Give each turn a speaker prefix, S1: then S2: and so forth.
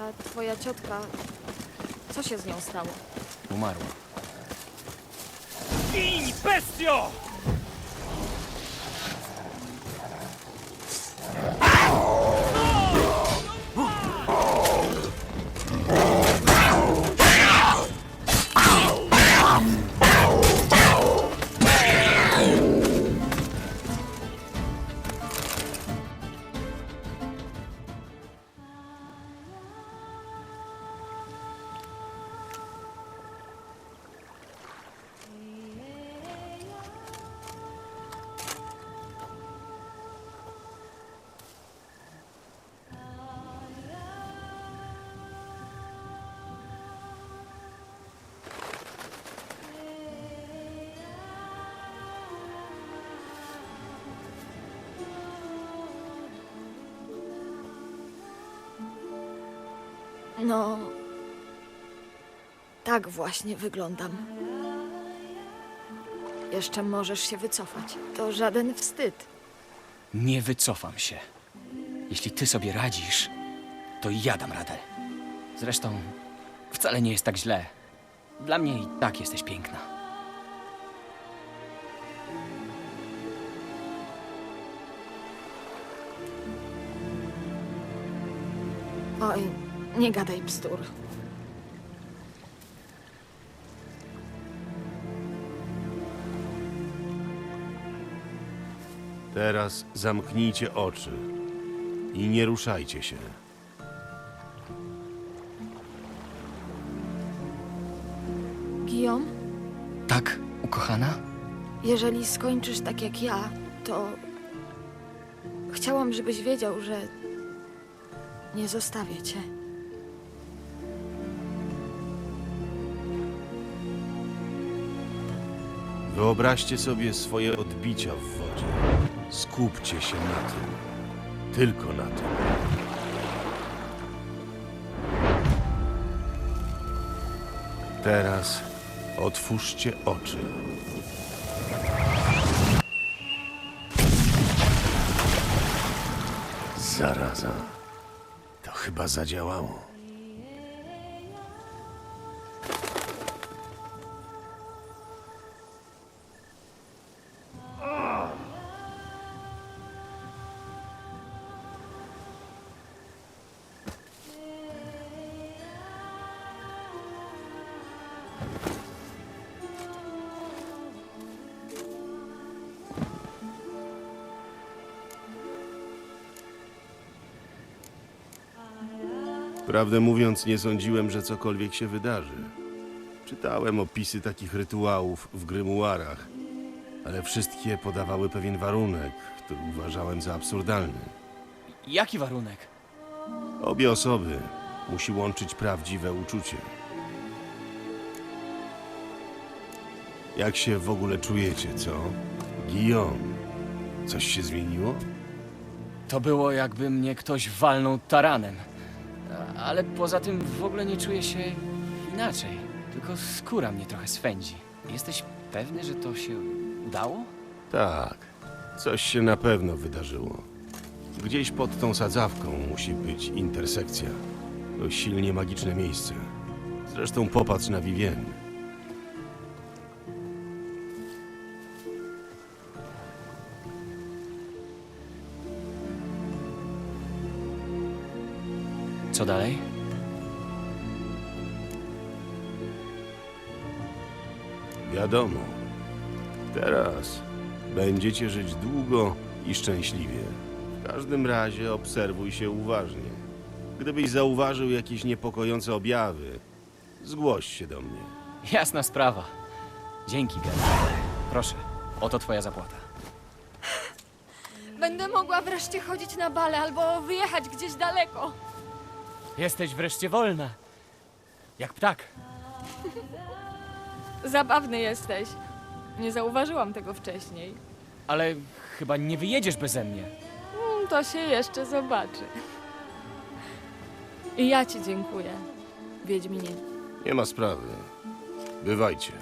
S1: Ta twoja ciotka. Co się z nią stało?
S2: Umarła.
S3: Gin, bestio!
S1: No. Tak właśnie wyglądam. Jeszcze możesz się wycofać. To żaden wstyd.
S2: Nie wycofam się. Jeśli ty sobie radzisz, to i ja dam radę. Zresztą wcale nie jest tak źle. Dla mnie i tak jesteś piękna.
S1: Oj, nie gadaj bzdur.
S4: Teraz zamknijcie oczy i nie ruszajcie się.
S1: Guillaume,
S2: Tak, ukochana?
S1: jeżeli skończysz tak jak ja, to. Chciałam, żebyś wiedział, że. Nie zostawię cię.
S4: Wyobraźcie sobie swoje odbicia w wodzie. Skupcie się na tym. Tylko na tym. Teraz otwórzcie oczy. Zaraza. To chyba zadziałało. Prawdę mówiąc, nie sądziłem, że cokolwiek się wydarzy. Czytałem opisy takich rytuałów w grymuarach, ale wszystkie podawały pewien warunek, który uważałem za absurdalny.
S2: Jaki warunek?
S4: Obie osoby musi łączyć prawdziwe uczucie. Jak się w ogóle czujecie, co? Guillaume, coś się zmieniło?
S2: To było jakby mnie ktoś walnął taranem. Ale poza tym w ogóle nie czuję się inaczej. Tylko skóra mnie trochę swędzi. Jesteś pewny, że to się udało?
S4: Tak, coś się na pewno wydarzyło. Gdzieś pod tą sadzawką musi być intersekcja. To silnie magiczne miejsce. Zresztą popatrz na Vivien.
S2: Co dalej?
S4: Wiadomo. Teraz będziecie żyć długo i szczęśliwie. W każdym razie obserwuj się uważnie. Gdybyś zauważył jakieś niepokojące objawy, zgłoś się do mnie.
S2: Jasna sprawa. Dzięki, Geralt. Proszę, oto twoja zapłata.
S1: Będę mogła wreszcie chodzić na bale albo wyjechać gdzieś daleko.
S2: Jesteś wreszcie wolna. Jak ptak.
S1: Zabawny jesteś. Nie zauważyłam tego wcześniej.
S2: Ale chyba nie wyjedziesz beze mnie.
S1: Mm, to się jeszcze zobaczy. I ja ci dziękuję, Wiedźminie.
S4: Nie ma sprawy. Bywajcie.